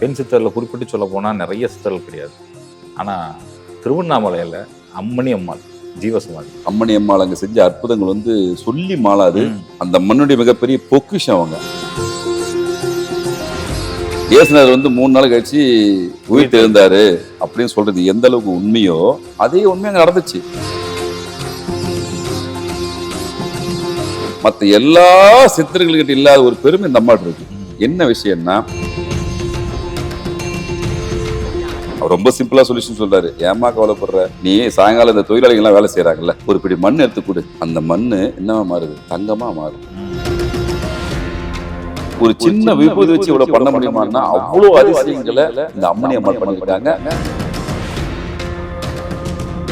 பெண் சித்தரில் குறிப்பிட்டு சொல்ல போனால் நிறைய சித்தர்கள் கிடையாது. ஆனால் திருவண்ணாமலையில் அம்மணி அம்மாள் ஜீவசமாதி. அம்மணி அம்மாள் அங்க செஞ்ச அற்புதங்கள் வந்து சொல்லி மாளாது. அந்த மண்ணுடைய மிகப்பெரிய பொக்கிஷம் அவங்க. இயேசுனர் வந்து மூணு நாள் கழிச்சு உயிர் தெழுந்தாரு அப்படின்னு சொல்றது எந்த அளவுக்கு உண்மையோ அதே உண்மை அங்க நடந்துச்சு. மத்த எல்லா சித்தர்கள்கிட்ட இல்லாத ஒரு பெருமை இந்த அம்மாட்ட இருக்கு. என்ன விஷயம்னா ரொம்ப சிம்பிளா சொல்யூஷன் சொல்றாரு. ஏமா கவலைப்படுற? நீ சாயங்காலம் இந்த தொழிலாளிகள் எல்லாம் வேலை செய்யறாங்கல்ல ஒரு பிடி மண் எடுத்து கொடு. அந்த மண்ணு என்னவா மாறுது? தங்கமா மாறுது ஒரு சின்ன விபூதி வச்சு இவ்வளவு பண்ண முடியுமான்னா அவ்வளவு அதிசயங்களை இந்த அம்மணி அம்மா பண்ணிருக்காங்க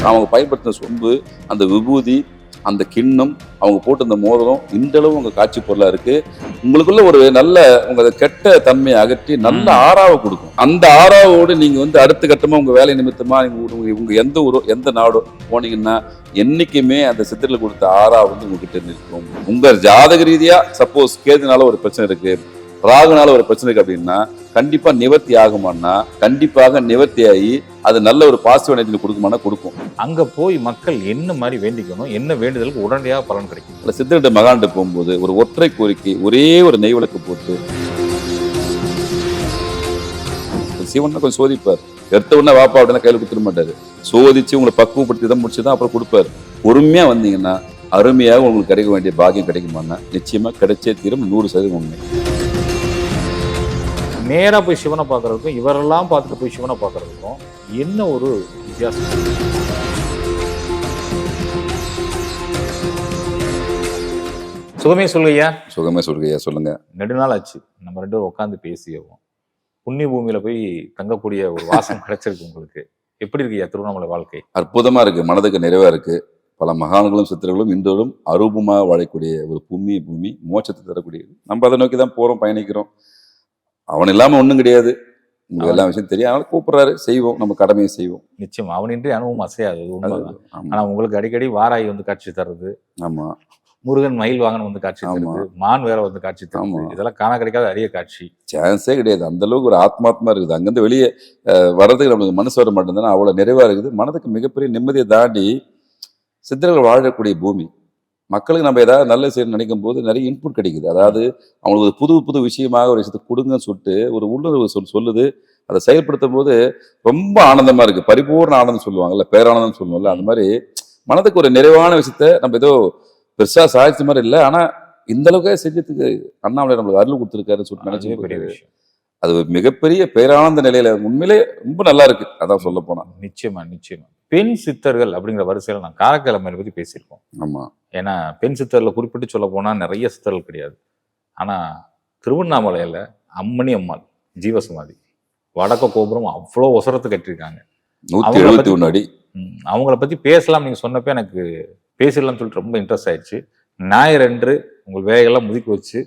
அவங்க பயன்படுத்தின சொம்பு அந்த விபூதி அந்த கிண்ணம் அவங்க போட்டு அந்த மோதிரம் இன்றளவும் உங்க காட்சி பொருளா இருக்கு. உங்களுக்குள்ள ஒரு நல்ல உங்க கெட்ட தன்மையை அகற்றி நல்ல ஆறாவை கொடுக்கும். அந்த ஆறாவோடு நீங்க வந்து அடுத்த கட்டமா உங்க வேலை நிமித்தமா நீங்க உங்க- உங்க எந்த ஊரோ எந்த நாடோ போனீங்கன்னா என்னைக்குமே அந்த சித்திரில கொடுத்த ஆறா வந்து உங்ககிட்ட நிற்கும். உங்க ஜாதக ரீதியா சப்போஸ் கேதுனால ஒரு பிரச்சனை இருக்கு. ராகுனால ஒரு பிரச்சனை இருக்கு அப்படின்னா கண்டிப்பா நிவர்த்தி ஆகுமான்னா கண்டிப்பாக நிவர்த்தி ஆகி அது நல்ல ஒரு பாசிட்டிவ் எனர்ஜி கொடுக்குமானா கொடுக்கும். அங்கே போய் மக்கள் என்ன மாதிரி வேண்டிக்கணும் என்ன வேண்டுதலுக்கு உடனடியாக பலன் கிடைக்கும்? அந்த சித்தர்கிட்ட மகான்கிட்ட போகும்போது ஒரு ஒற்றை கோரிக்கை ஒரே ஒரு நெய் விளக்கு போட்டு சிவன் கொஞ்சம் சோதிப்பார். எடுத்த உடனே வாப்பா அப்படின்னா கையில கொடுத்துட மாட்டாரு. சோதிச்சு உங்களை பக்குவப்படுத்தி தான் முடிச்சு தான் அப்புறம் கொடுப்பாரு. பொறுமையா வந்தீங்கன்னா அருமையாக உங்களுக்கு கிடைக்க வேண்டிய பாக்கியம் கிடைக்குமான்னா நிச்சயமா கிடைச்சே தீரும் நூறு சதவீதம் உண்மை. நேராக போய் சிவனை பார்க்கறதுக்கும் இவரெல்லாம் பார்த்துட்டு போய் சிவனை பார்க்கறதுக்கும் என்ன ஒரு வித்தியாசம்? சுகமே சொல்லுங்கய்யா. சுகமே சொல்கையா சொல்லுங்க. நெடுநாள் ஆச்சு நம்ம ரெண்டு பேரும் உட்காந்து பேசியவும் புண்ணிய பூமியில போய் தங்கக்கூடிய ஒரு வாசம் கிடைச்சிருக்கு உங்களுக்கு. எப்படி இருக்குய்யா திருவண்ணாமலை வாழ்க்கை? அற்புதமா இருக்கு. மனதுக்கு நிறைவா இருக்கு. பல மகான்களும் சித்தர்களும் இன்றோரும் அரூபமாக வாழக்கூடிய ஒரு புண்ணிய பூமி மோட்சத்தை தரக்கூடியது நம்ம அதை நோக்கி தான் போறோம் பயணிக்கிறோம். அவன் இல்லாம ஒண்ணும் கிடையாது. உங்களுக்கு எல்லா விஷயம் தெரியும். அதனால கூப்பிடுறாரு. செய்வோம். நம்ம கடமையை செய்வோம். நிச்சயம். அவனின்றி அனுபவம் அசையாது. உண்மைதான். ஆனா உங்களுக்கு அடிக்கடி வாராய் வந்து காட்சி தர்றது ஆமா. முருகன் மயில் வாகனம் வந்து காட்சி. தருது மான் வேற வந்து காட்சி தருது. இதெல்லாம் காண கிடைக்காத அரிய காட்சி. சான்ஸே கிடையாது. அந்த அளவுக்கு ஒரு ஆத்மாத்மா இருக்குது. அங்கேருந்து வெளியே வர்றதுக்கு நம்மளுக்கு மனசு வர மாட்டேங்குதுன்னா அவ்வளவு நிறைவா இருக்குது. மனதுக்கு மிகப்பெரிய நிம்மதியை தாண்டி சித்தர்கள் வாழக்கூடிய பூமி. மக்களுக்கு நம்ம ஏதாவது நல்ல செய்யணும்னு நினைக்கும் போது நிறைய இன்புட் கிடைக்குது. அதாவது அவங்களுக்கு ஒரு புது புது விஷயமாக ஒரு விஷயத்தை கொடுங்கன்னு சொல்லிட்டு ஒரு உள்ளுணர்வு சொல் சொல்லுது. அதை செயல்படுத்தும் போது ரொம்ப ஆனந்தமா இருக்கு. பரிபூர்ண ஆனந்தம் சொல்லுவாங்கல்ல பேரானந்தம் சொல்லுவோம்ல அந்த மாதிரி மனதுக்கு ஒரு நிறைவான விஷயத்த நம்ம ஏதோ பெருசா சாதிச்ச மாதிரி இல்லை. ஆனா இந்த அளவுக்கு செஞ்சதுக்கு அண்ணாமலை நம்மளுக்கு அருள் கொடுத்துருக்காருன்னு சொல்லிட்டு நினைச்சு பெரிய விஷயம். அது ஒரு மிகப்பெரிய பேரானந்த நிலையில உண்மையிலே ரொம்ப நல்லா இருக்கு. அதான் சொல்ல போனா. நிச்சயமா நிச்சயமா. பெண் சித்தர்கள் அப்படிங்கிற வரிசையில நான் காரக்கிழமையை பத்தி பேசியிருக்கோம். ஆமா. ஏன்னா பெண் சித்தர்ல குறிப்பிட்டு சொல்ல போனா நிறைய சித்தர்கள் கிடையாது. ஆனா திருவண்ணாமலையில அம்மணி அம்மாள் ஜீவசமாதி வடக்க கோபுரம் அவ்வளோ ஒசரத்து கட்டியிருக்காங்க. அவங்கள பத்தி பேசலாம் நீங்க சொன்னப்ப எனக்கு பேசிடலாம்னு சொல்லிட்டு ரொம்ப இன்ட்ரெஸ்ட் ஆயிடுச்சு. ஞாயிறு அன்று உங்கள் வேலையெல்லாம் முதுக்கி வச்சு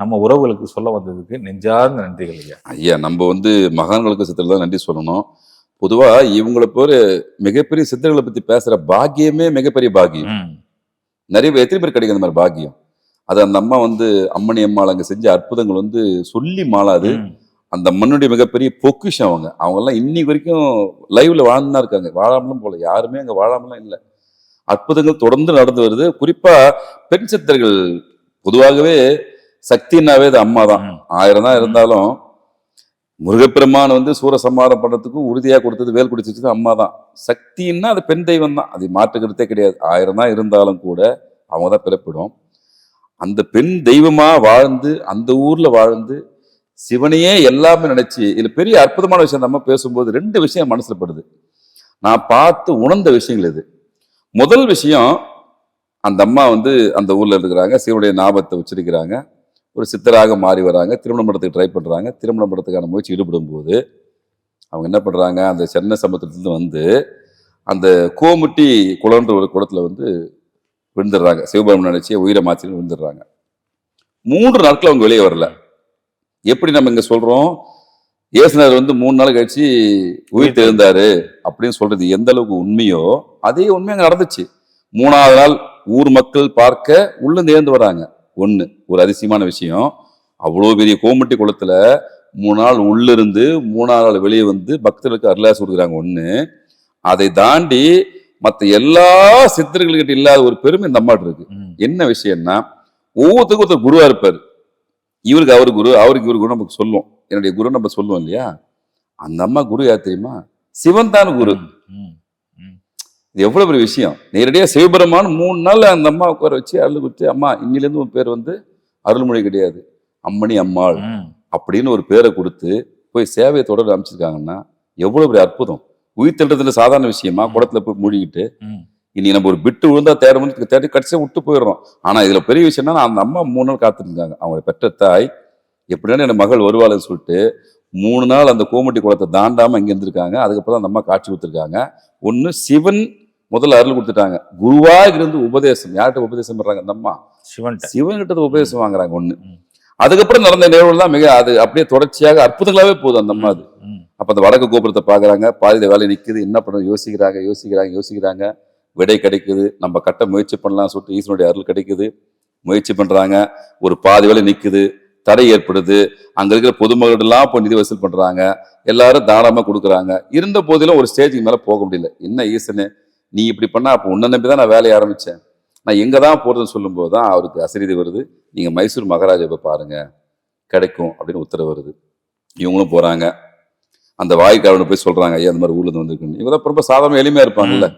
நம்ம உறவுகளுக்கு சொல்ல வந்ததுக்கு நெஞ்சார்ந்த நன்றிகள் ஐயா. ஐயா நம்ம வந்து மகான்களுக்கு சித்தர்கள் தான் நன்றி சொல்லணும். பொதுவா இவங்களை பேர் மிகப்பெரிய சித்தர்களை பத்தி பேசுற பாக்கியமே மிகப்பெரிய பாக்கியம். நிறைய பேர் எத்தனை பேர் கிடைக்கும் அந்த மாதிரி பாக்கியம்? அது அந்த அம்மா வந்து அம்மணி அம்மாள் அங்க செஞ்ச அற்புதங்கள் வந்து சொல்லி மாளாது. அந்த மண்ணுடைய மிகப்பெரிய பொக்கிஷம் அவங்க. அவங்க எல்லாம் இன்னைக்கு வரைக்கும் லைவ்ல வாழ்ந்துதான் இருக்காங்க. வாழாமலும் போல யாருமே அங்க வாழாமலாம் இல்லை. அற்புதங்கள் தொடர்ந்து நடந்து வருது. குறிப்பா பெண் சித்தர்கள் பொதுவாகவே சக்தினாவே அது அம்மா தான். ஆயிரம் தான் இருந்தாலும் முருகப்பெருமான் வந்து சூரசம்மாரம் பண்ணுறதுக்கும் உறுதியாக கொடுத்தது வேல் குடிச்சிட்டு அம்மா தான். சக்தின்னா அது பெண் தெய்வம் தான். அது மாற்றுக்கிறதே கிடையாது. ஆயிரம் தான் இருந்தாலும் கூட அவங்க தான் பிறப்பிடும். அந்த பெண் தெய்வமாக வாழ்ந்து அந்த ஊரில் வாழ்ந்து சிவனையே எல்லாமே நினச்சி இதில் பெரிய அற்புதமான விஷயம் நம்ம பேசும்போது ரெண்டு விஷயம் மனசில் படுது. நான் பார்த்து உணர்ந்த விஷயங்கள் இது. முதல் விஷயம் அந்த அம்மா வந்து அந்த ஊரில் இருக்கிறாங்க சிவனுடைய ஞாபகத்தை வச்சிருக்கிறாங்க. ஒரு சித்தராக மாறி வராங்க திருமணம் படத்துக்கு ட்ரை பண்றாங்க. திருமணம் படத்துக்கான முயற்சி ஈடுபடும் போது அவங்க என்ன பண்றாங்க அந்த சென்னை சமுத்திரத்துல வந்து அந்த கோமுட்டி குளம்ன்ற ஒரு குளத்துல வந்து விழுந்துடுறாங்க. சிவபெருமன் நினைச்சு உயிரை மாற்றி விழுந்துடுறாங்க. மூன்று நாட்கள் அவங்க வெளியே வரல. எப்படி நம்ம இங்க சொல்றோம்? இயேசுனர் வந்து மூணு நாள் கழிச்சு உயிர் தெழுந்தாரு அப்படின்னு சொல்றது எந்த அளவுக்கு உண்மையோ அதே உண்மை அங்க நடந்துச்சு. மூணாவது நாள் ஊர் மக்கள் பார்க்க உள்ள நேர்ந்து வராங்க. ஒண்ணு ஒரு அதிசயமான விஷயம். அவ்வளோ பெரிய கோமட்டி குளத்துல மூணு நாள் உள்ள இருந்து மூணாவது நாள் வெளியே வந்து பக்தர்களுக்கு அருளாசி கொடுக்குறாங்க ஒண்ணு. அதை தாண்டி மத்த எல்லா சித்தர்கள்கிட்ட இல்லாத ஒரு பெருமை இந்த அம்மாட்ட இருக்கு. என்ன விஷயம்னா ஒவ்வொருத்தருக்கும் ஒருத்தர் குருவா இருப்பாரு. இவருக்கு அவர் குரு அவருக்கு இவர் குரு நமக்கு சொல்லுவோம். என்னுடைய குரு நம்ம சொல்லுவோம் இல்லையா? அந்த அம்மா குரு யார் தெரியுமா? சிவன் தான் குரு. இது எவ்வளவு பெரிய விஷயம்? நேரடியா சிவபெருமான் மூணு நாள் அந்த அம்மா உட்கார வச்சு அருள் கொடுத்து அம்மா இன்னிலேருந்து உன் பேர் வந்து அருள்மொழி கிடையாது. அம்மணி அம்மாள். அப்படின்னு ஒரு பேரை கொடுத்து போய் சேவையை தொடர்ந்து அமைச்சிருக்காங்கன்னா எவ்வளவு பெரிய அற்புதம். உயிர் தள்ளுறதுல சாதாரண விஷயமா குடத்துல போய் மூழ்கிட்டு. இனி நம்ம ஒரு பிட்டு விழுந்தா தேட முடியும் தேடி கடைசியா விட்டு போயிடுறோம். ஆனா இதுல பெரிய விஷயம்னா அந்த அம்மா மூணு நாள் காத்திருந்தாங்க. அவங்க பெற்ற தாய் எப்படின்னு என் மகள் வருவாள்னு சொல்லிட்டு மூணு நாள் அந்த கோமட்டி குளத்தை தாண்டாம இங்க இருந்திருக்காங்க. அதுக்கப்புறம் அந்த அம்மா காட்சி கொடுத்துருக்காங்க. ஒண்ணு சிவன் முதல்ல அருள் கொடுத்துட்டாங்க. குருவா இருந்து உபதேசம். யார்கிட்ட உபதேசம் பண்றாங்க? அந்த அம்மா. சிவன்ட்ட சிவன் கிட்ட உபதேசம் வாங்குறாங்க ஒண்ணு. அதுக்கப்புறம் நடந்த நிகழ்வுகள் தான் மிக அது அப்படியே தொடர்ச்சியாக அற்புதங்களாவே போகுது அந்த அம்மா அது. அப்ப அந்த வடக்கு கோபுரத்தை பாக்குறாங்க. பாதியில வேலை நிக்குது. என்ன பண்றது யோசிக்கிறாங்க? யோசிக்கிறாங்க யோசிக்கிறாங்க. விடை கிடைக்குது. நம்ம கட்ட முயற்சி பண்ணலாம் சொல்லிட்டு ஈஸ்வனுடைய அருள் கிடைக்குது. முயற்சி பண்றாங்க. ஒரு பாதி வேலை நிக்குது. தடை ஏற்படுது. அங்க இருக்கிற பொதுமக்கள் எல்லாம் இப்போ நிதி வசூல் பண்றாங்க. எல்லாரும் தாராளமா கொடுக்குறாங்க. இருந்த போதிலும் ஒரு ஸ்டேஜுக்கு மேல போக முடியல. என்ன ஈசனு? நீ இப்படி பண்ணா அப்போ உன்னை நம்பி தான் நான் வேலையை ஆரம்பிச்சேன். நான் எங்க தான் போறதுன்னு சொல்லும்போது தான் அவருக்கு அசரீதி வருது. நீங்க மைசூர் மகாராஜா போய் பாருங்க. கிடைக்கும் அப்படின்னு உத்தரவு வருது. இவங்களும் போறாங்க. அந்த வாய்க்காரனை போய் சொல்றாங்க ஐயா அந்த மாதிரி ஊர்ல இருந்து வந்திருக்குன்னு இவங்க தான் ரொம்ப சாதாரண எளிமையா இருப்பாங்கல்ல.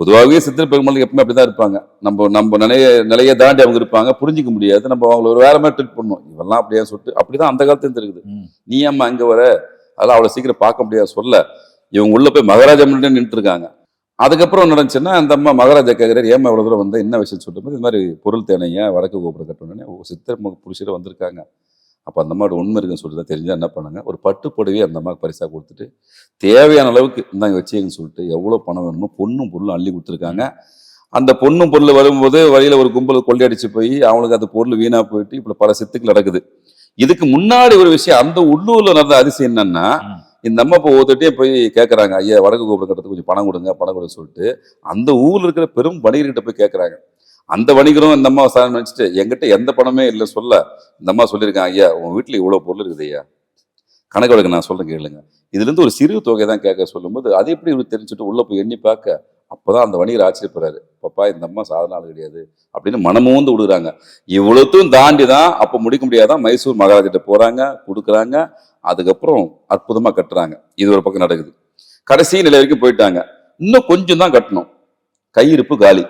பொதுவாகவே சித்திர பெருமாள் எப்பவுமே அப்படிதான் இருப்பாங்க. நம்ம நம்ம நிலைய நிலையை தாண்டி அவங்க இருப்பாங்க. புரிஞ்சிக்க முடியாது. நம்ம அவங்கள ஒரு வேற மாதிரி ட்ரீட் பண்ணணும் இவெல்லாம் அப்படியே சொல்லிட்டு அப்படிதான் அந்த காலத்துல இருக்குது. நீ ஏம்மா அங்க வர? அதெல்லாம் அவ்வளவு சீக்கிரம் பார்க்க முடியாது சொல்ல. இவங்க உள்ள போய் மகாராஜா முன்னாடி நின்று இருக்காங்க. அதுக்கப்புறம் என்ன நடந்துச்சுன்னா அந்த அம்மா மகாராஜா கேட்கிறாரு ஏமா இவ்வளோ தூரம் வந்து? என்ன விஷயம்? சொல்லும்போது போது, இது மாதிரி பொருள் தேனையா? வடக்கு கோபுரம் கட்டணுன்னே ஓ சித்தர் புருஷர் வந்திருக்காங்க. அப்போ அந்த அம்மாவோட உண்மை இருக்குன்னு சொல்லிட்டு தெரிஞ்சால் என்ன பண்ணுங்க? ஒரு பட்டு புடவையை அந்த அம்மாவுக்கு பரிசாக கொடுத்துட்டு தேவையான அளவுக்கு இந்தாங்க வச்சுங்கன்னு சொல்லிட்டு எவ்வளோ பணம் வேணுமோ பொண்ணும் பொருளும் அள்ளி கொடுத்துருக்காங்க. அந்த பொண்ணும் பொருள் வரும்போது வழியில் ஒரு கும்பல் கொள்ளையடிச்சு போய் அவங்களுக்கு அந்த பொருள் வீணாக போயிட்டு இப்படி பல சித்துக்கள் நடக்குது. இதுக்கு முன்னாடி ஒரு விஷயம் அந்த உள்ளூர்ல நடந்த அதிசயம் என்னன்னா. இந்த அம்மா இப்போ ஒருத்தட்டே போய் கேட்கறாங்க ஐயா வடக்கு கோபுரம் கட்டுறதுக்கு கொஞ்சம் பணம் கொடுங்க பணம் கொடுங்க சொல்லிட்டு அந்த ஊர்ல இருக்கிற பெரும் வணிகர்கிட்ட போய் கேட்கறாங்க அந்த வணிகரும் இந்த அம்மா சாதனை நினைச்சிட்டு என்கிட்ட எந்த பணமே இல்லை சொல்ல இந்த அம்மா சொல்லியிருக்காங்க ஐயா உங்க வீட்டுல இவ்வளவு பொருள் இருக்குது ஐயா. கணக்கு வழக்கு நான் சொல்றேன் கேளுங்க. இதுல இருந்து ஒரு சிறு தொகை தான் கேட்க சொல்லும்போது அது எப்படி இவரு தெரிஞ்சுட்டு உள்ள போய் எண்ணி பார்க்க அப்பதான் அந்த வணிகர் ஆச்சரியப்படுறாரு. பாப்பா இந்த அம்மா சாதாரண ஆள் கிடையாது அப்படின்னு மனமூந்து விடுறாங்க இவ்வளோத்தையும் தாண்டி தான் அப்போ முடிக்க முடியாதான் மைசூர் மகாராஜிட்ட போறாங்க கொடுக்குறாங்க அதுக்கப்புறம் அற்புதமா கட்டுறாங்க. இது ஒரு பக்கம் நடக்குது. கடைசி நிலை வரைக்கும் போயிட்டாங்க. இன்னும் கொஞ்சம் தான் கட்டணும். கையிருப்பு காலி.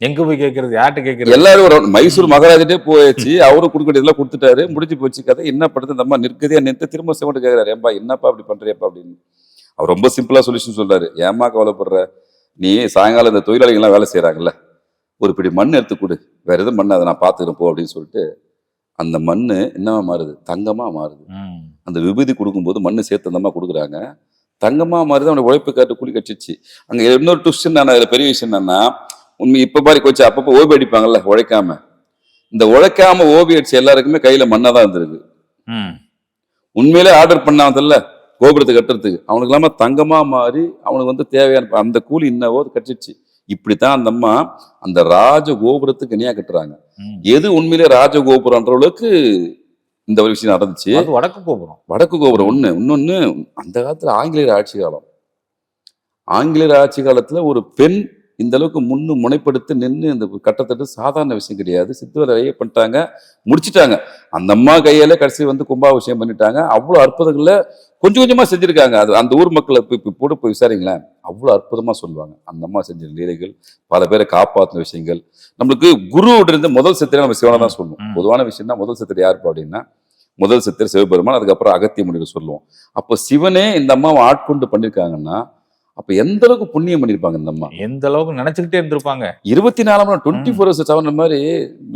எங்க போய் கேக்குறது? யார்கிட்ட கேக்குறது? எல்லாரும் மைசூர் மகாராஜிட்டே போயாச்சு. அவரும் கொடுக்க வேண்டியதெல்லாம் கொடுத்துட்டாரு. முடிஞ்சு போச்சு கதை. என்ன படுத்து இந்த அம்மா நிற்கதையா நிறுத்த திரும்ப சிவன் கேட்கிறாரு ஏன்பா என்னப்பா அப்படி பண்றியப்பா? அப்படின்னு. அவர் ரொம்ப சிம்பிளா சொல்யூஷன் சொல்றாரு. ஏம்மா கவலைப்படுற? நீ சாயங்காலம் இந்த தொழிலாளிகள்லாம் வேலை செய்றாங்கல்ல ஒரு பிடி மண் எடுத்து கொடு. வேற எதுவும் மண் அதை நான் பார்த்துக்கிறேன் போ அப்படின்னு சொல்லிட்டு அந்த மண்ணு என்னவா மாறுது? தங்கமா மாறுது. அந்த விபூதி கொடுக்கும்போது மண்ணு சேர்த்து அந்த அம்மா கொடுக்குறாங்க. தங்கமா மாறுது அவனுடைய உழைப்பு காட்டு கூலி கட்சிச்சு அங்க இன்னொரு ட்விஸ்ட் என்ன அதுல பெரிய விஷயம் என்னன்னா உண்மை இப்ப மாதிரி கொஞ்சம் அப்பப்போ ஓபி அடிப்பாங்கல்ல உழைக்காம. இந்த உழைக்காம ஓபி அடிச்ச எல்லாருக்குமே கையில மண்ணா தான் இருந்திருக்கு. ம். உண்மையிலே ஆர்டர் பண்ணாதல்ல. கோபுரத்தை கட்டுறதுக்கு. அவனுக்கு இல்லாம தங்கமா மாறி அவனுக்கு வந்து தேவையான அந்த கூலி என்னவோ அது கட்டிடுச்சு. இப்படித்தான் அந்த அம்மா அந்த ராஜ கோபுரத்துக்கு இணையா கட்டுறாங்க. எது உண்மையிலே ராஜ கோபுரம்ன்ற அளவுக்கு இந்த ஒரு விஷயம் நடந்துச்சு? வடக்கு கோபுரம். வடக்கு கோபுரம் ஒண்ணு. இன்னொன்னு அந்த காலத்துல ஆங்கிலேயர் ஆட்சி காலம். ஆங்கிலேயர் ஆட்சி காலத்துல ஒரு பெண் இந்த அளவுக்கு முன்னு முனைப்படுத்தி நின்று இந்த கட்டத்தட்டு சாதாரண விஷயம் கிடையாது. சித்துவரை நிறைய பண்ணிட்டாங்க. முடிச்சிட்டாங்க. அந்த அம்மா கையால கடைசி வந்து கும்பாபிஷேகம் பண்ணிட்டாங்க. அவ்வளவு அற்புதங்கள்ல கொஞ்சம் கொஞ்சமா செஞ்சிருக்காங்க. அது அந்த ஊர் மக்களை போய் போட்டு போய் விசாரிங்களேன். அவ்வளவு அற்புதமா சொல்லுவாங்க. அந்த அம்மா செஞ்ச லீலைகள் பல பேரை காப்பாற்றின விஷயங்கள். நம்மளுக்கு குருவோட இருந்து முதல் சித்திரை நம்ம சிவனை தான் சொல்லுவோம். பொதுவான விஷயம் தான் முதல் சித்திரை யாருப்பா அப்படின்னா முதல் சித்திரை சிவபெருமான் அதுக்கப்புறம் அகத்திய முனிவர் சொல்லுவோம். அப்போ சிவனே இந்த அம்மாவை ஆட்கொண்டு பண்ணிருக்காங்கன்னா அப்ப எந்த அளவுக்கு புண்ணியம் பண்ணிருப்பாங்க இந்த அம்மா? எந்த அளவுக்கு நினைச்சுக்கிட்டே இருந்திருப்பாங்க. இருபத்தி நாலு மணி டுவெண்ட்டி. ஃபோர் ஹவர்ஸ் செவன் மாதிரி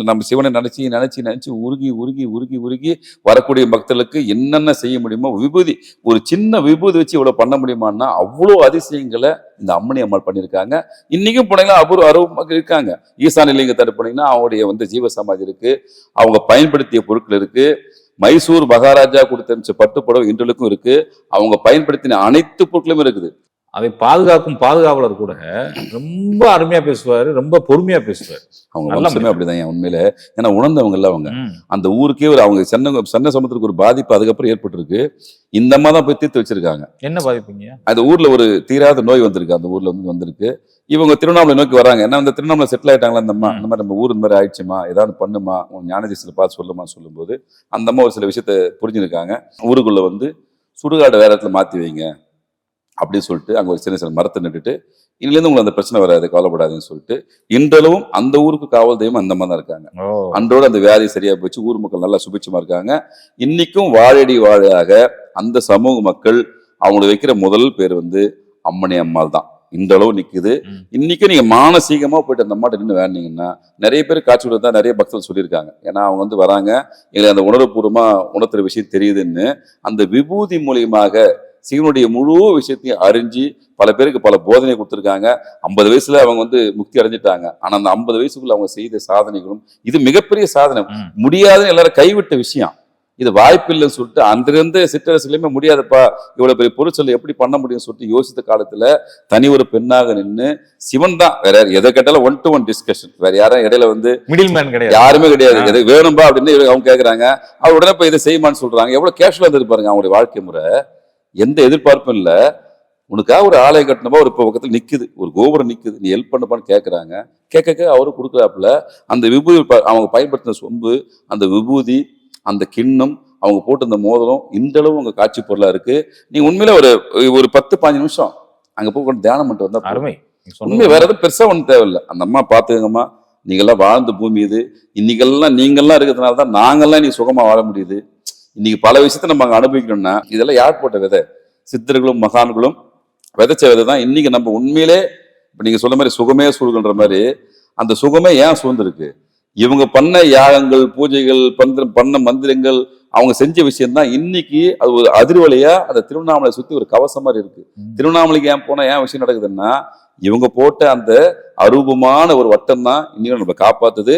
நம்ம சிவனை நினைச்சு நினைச்சு நினைச்சு உருகி உருகி உருகி உருகி வரக்கூடிய பக்தர்களுக்கு என்னென்ன செய்ய முடியுமோ விபூதி ஒரு சின்ன விபூதி வச்சு இவ்வளவு பண்ண முடியுமான்னா அவ்வளோ அதிசயங்களை இந்த அம்மணி அம்மாள் பண்ணியிருக்காங்க. இன்னைக்கும் போனீங்கன்னா அபூர்வ அருவமாக இருக்காங்க. ஈசான லிங்கத்தட்டு போனீங்கன்னா அவங்களுடைய வந்து ஜீவ சமாதி இருக்கு. அவங்க பயன்படுத்திய பொருட்கள் இருக்கு. மைசூர் மகாராஜா கொடுத்த பட்டு புடவை இன்றைக்கும் இருக்கு. அவங்க பயன்படுத்தின அனைத்து பொருட்களும் இருக்குது. அதை பாதுகாக்கும் பாதுகாவலர் கூட ரொம்ப அருமையா பேசுவாரு ரொம்ப பொறுமையா பேசுவாரு. அவங்க மனிதர். அப்படிதான் என் உண்மையில ஏன்னா உணர்ந்தவங்க இல்ல அவங்க. அந்த ஊருக்கே ஒரு அவங்க சென்னை சென்னை சமுத்திரத்துக்கு ஒரு பாதிப்பு அதுக்கப்புறம் ஏற்பட்டிருக்கு. இந்த அம்மா தான் போய் தீர்த்து வச்சிருக்காங்க. என்ன பாதிப்பீங்க? அந்த ஊர்ல ஒரு தீராத நோய் வந்திருக்கு அந்த ஊர்ல வந்து வந்திருக்கு. இவங்க திருவண்ணாமலை நோக்கி வராங்க. ஏன்னா அந்த திருவண்ணாமலை செட்டில் ஆயிட்டாங்களா அந்த அம்மா. இந்த மாதிரி நம்ம ஊர் இந்த மாதிரி ஆயிடுச்சுமா? ஏதாவது பண்ணுமா? உன் ஞானதீசத்தில் பார்த்து சொல்லுமா சொல்லும்போது அந்த அம்மா ஒரு சில விஷயத்த புரிஞ்சுருக்காங்க. ஊருக்குள்ள வந்து சுடுகாடு வேற இடத்துல மாத்தி வைங்க. அப்படின்னு சொல்லிட்டு அங்க ஒரு சின்ன சின்ன மரத்தை நட்டுட்டு இதுலேருந்து உங்களுக்கு அந்த பிரச்சனை வராது கவலைப்படாதுன்னு சொல்லிட்டு இன்றளவும் அந்த ஊருக்கு காவல் தெய்வம் அந்த மாதிரி தான் இருக்காங்க. அன்றோடு அந்த வியாதி சரியா போச்சு ஊர் மக்கள் நல்லா சுபிட்சமா இருக்காங்க. இன்னைக்கும் வாழடி வாழையாக அந்த சமூக மக்கள் அவங்களுக்கு வைக்கிற முதல் பேர் வந்து அம்மணி அம்மாள் தான். இந்த அளவு நிக்குது. ம். இன்னைக்கும் நீங்க மானசீகமா போயிட்டு அந்த அம்மாட்ட நின்று வேண்டீங்கன்னா நிறைய பேர் காட்சி கொடுத்தா நிறைய பக்தர்கள் சொல்லியிருக்காங்க. ஏன்னா அவங்க வந்து வராங்க. எங்களுக்கு அந்த உணர்வுபூர்வமா உணர்த்துற விஷயம் தெரியுதுன்னு அந்த விபூதி மூலியமாக சிவனுடைய முழு விஷயத்தையும் அறிஞ்சு பல பேருக்கு பல போதனை கொடுத்துருக்காங்க. ஐம்பது வயசுல அவங்க வந்து முக்தி அடைஞ்சிட்டாங்க. ஆனா அந்த ஐம்பது வயசுக்குள்ள அவங்க செய்த சாதனைகளும் இது மிகப்பெரிய சாதனை. முடியாதுன்னு எல்லாரும் கைவிட்ட விஷயம். இது வாய்ப்பில்லைன்னு சொல்லிட்டு அன்றிருந்த சிற்றரசுலையுமே முடியாதுப்பா இவ்வளவு பெரிய பொருட்கள் எப்படி பண்ண முடியும்னு சொல்லிட்டு யோசித்த காலத்துல தனி ஒரு பெண்ணாக நின்று சிவன் தான். வேற யார் எதை கேட்டாலும் ஒன் டு ஒன் டிஸ்கஷன் வேற யாரும் இடையில வந்து மிடில் மேன் கிடையாது. யாருமே கிடையாது. எது வேணும்பா அப்படின்னு அவங்க கேக்குறாங்க. அவர் உடனே போய் இதை செய்யுமான்னு சொல்றாங்க. எவ்வளவு கேஷுவலா இருந்தது பாருங்க அவங்களுடைய வாழ்க்கை முறை. எந்த எதிர்பார்ப்பும் இல்ல. உனக்காக ஒரு ஆலயம் கட்டணமா? ஒரு இப்போ பக்கத்துல நிக்குது. ஒரு கோபுரம் நிக்குது. நீ ஹெல்ப் பண்ணப்பான்னு கேக்குறாங்க. கேட்க கேட்க அவரு கொடுக்குறாப்புல. அந்த விபூதி அவங்க பயன்படுத்தின சொம்பு அந்த விபூதி அந்த கிண்ணம் அவங்க போட்டு அந்த மோதிரம் இன்றளவும் உங்க காட்சி பொருளா இருக்கு. நீங்க உண்மையில ஒரு ஒரு பத்து பாஞ்சு நிமிஷம் அங்க போய் கொஞ்சம் தியானம் பண்ணிட்டு வந்தா போதும். அருமை. உண்மை வேற எதுவும் பெருசா ஒண்ணும் தேவையில்லை. அந்த அம்மா பாத்துக்கங்கம்மா. நீங்கெல்லாம் வாழ்ந்த பூமி இது. இன்னைக்கெல்லாம் நீங்கெல்லாம் இருக்கிறதுனால தான் நாங்கெல்லாம் நீ சுகமா வாழ முடியுது. இன்னைக்கு பல விஷயத்த நம்ம அங்க அனுபவிக்கணும்னா இதெல்லாம் யார் போட்ட விதை? சித்தர்களும் மகான்களும் விதைச்ச விதை தான் இன்னைக்கு நம்ம உண்மையிலே இப்ப நீங்க சொன்ன மாதிரி சுகமே சூழ்கின்ற மாதிரி அந்த சுகமே ஏன் சூழ்ந்திருக்கு? இவங்க பண்ண யாகங்கள் பூஜைகள் பந்திர பண்ண மந்திரங்கள் அவங்க செஞ்ச விஷயம் தான் இன்னைக்கு அது ஒரு அதிர்வலையா அந்த திருவண்ணாமலை சுத்தி ஒரு கவசம் மாதிரி இருக்கு. திருவண்ணாமலைக்கு ஏன் போனா ஏன் விஷயம் நடக்குதுன்னா இவங்க போட்ட அந்த அரூபமான ஒரு வட்டம் தான் இன்னும் நம்ம காப்பாத்துது.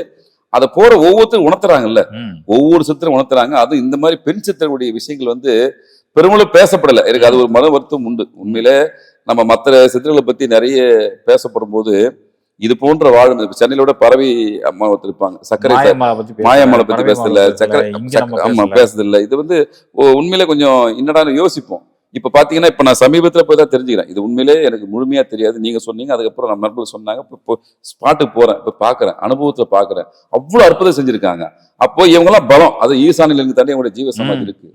அதை போற ஒவ்வொருத்தரும் உணர்த்துறாங்கல்ல. ஒவ்வொரு சித்திரம் உணர்த்துறாங்க. அதுவும் இந்த மாதிரி பெண் சித்தருடைய விஷயங்கள் வந்து பெருமளவு பேசப்படல. எனக்கு அது ஒரு மன வருத்தம் உண்டு. உண்மையிலே நம்ம மற்ற சித்தர்களை பத்தி நிறைய பேசப்படும் போது இது போன்ற வாழும் சென்னையிலோட பறவை அம்மா இருப்பாங்க. சர்க்கரை மாயம்மாளை பத்தி பேசுறதில்ல சக்கரை ஆமா. பேசுறதில்ல இது வந்து உண்மையிலே கொஞ்சம் என்னடான்னு யோசிப்போம். இப்ப பாத்தீங்கன்னா இப்ப நான் சமீபத்துல போய் தான் தெரிஞ்சுக்கிறேன். இது உண்மையிலே எனக்கு முழுமையா தெரியாது. நீங்க சொன்னீங்க அதுக்கப்புறம் நம்ம நண்பர்கள் சொன்னாங்க இப்ப- ஸ்பாட்டுக்கு போறேன் இப்ப பாக்குறேன் அனுபவத்துல பாக்குறேன். அவ்வளவு அற்புதம் செஞ்சிருக்காங்க. அப்போ இவங்க எல்லாம் பலம். அது ஈசானில இருந்து தாண்டி அவங்களுடைய ஜீவ சமாதி. இருக்கு.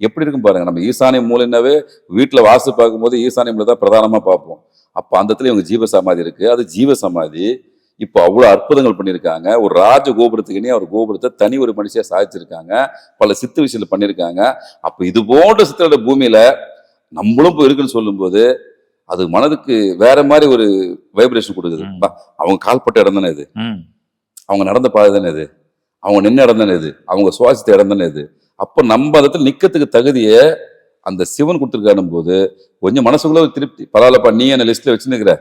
எப்படி இருக்கும் பாருங்க நம்ம ஈசானிய மூலைனாவே வீட்டுல வாசு பார்க்கும்போது ஈசானிய மூலை தான் பிரதானமா பார்ப்போம். அப்ப அந்த இடத்துல இவங்க ஜீவ சமாதி இருக்கு. அது ஜீவ சமாதி. இப்போ அவ்வளவு அற்புதங்கள் பண்ணியிருக்காங்க. ஒரு ராஜ கோபுரத்துக்குனே ஒரு கோபுரத்தை தனி ஒரு மனுஷியா சாதிச்சிருக்காங்க பல சித்து விஷயங்கள் பண்ணியிருக்காங்க. அப்ப இது போன்ற சித்தரோட பூமியில நம்மளும் போய் இருக்குன்னு சொல்லும்போது அது மனதுக்கு வேற மாதிரி ஒரு வைப்ரேஷன் கொடுக்குது. அவங்க கால்பட்ட இடம் தானே இது. அவங்க நடந்த பாதை தானே இது? அவங்க நின்ன இடம் தானே இது? அவங்க சுவாசித்த இடம் தானே இது? அப்போ நம்ம இடத்துல நிக்கிறதுக்கு தகுதியை அந்த சிவன் கொடுத்துருக்கானும் போது கொஞ்சம் மனசுக்குள்ள ஒரு திருப்தி. பரவாயில்லப்பா நீ என்ன லிஸ்ட்ல வச்சுன்னுக்கிற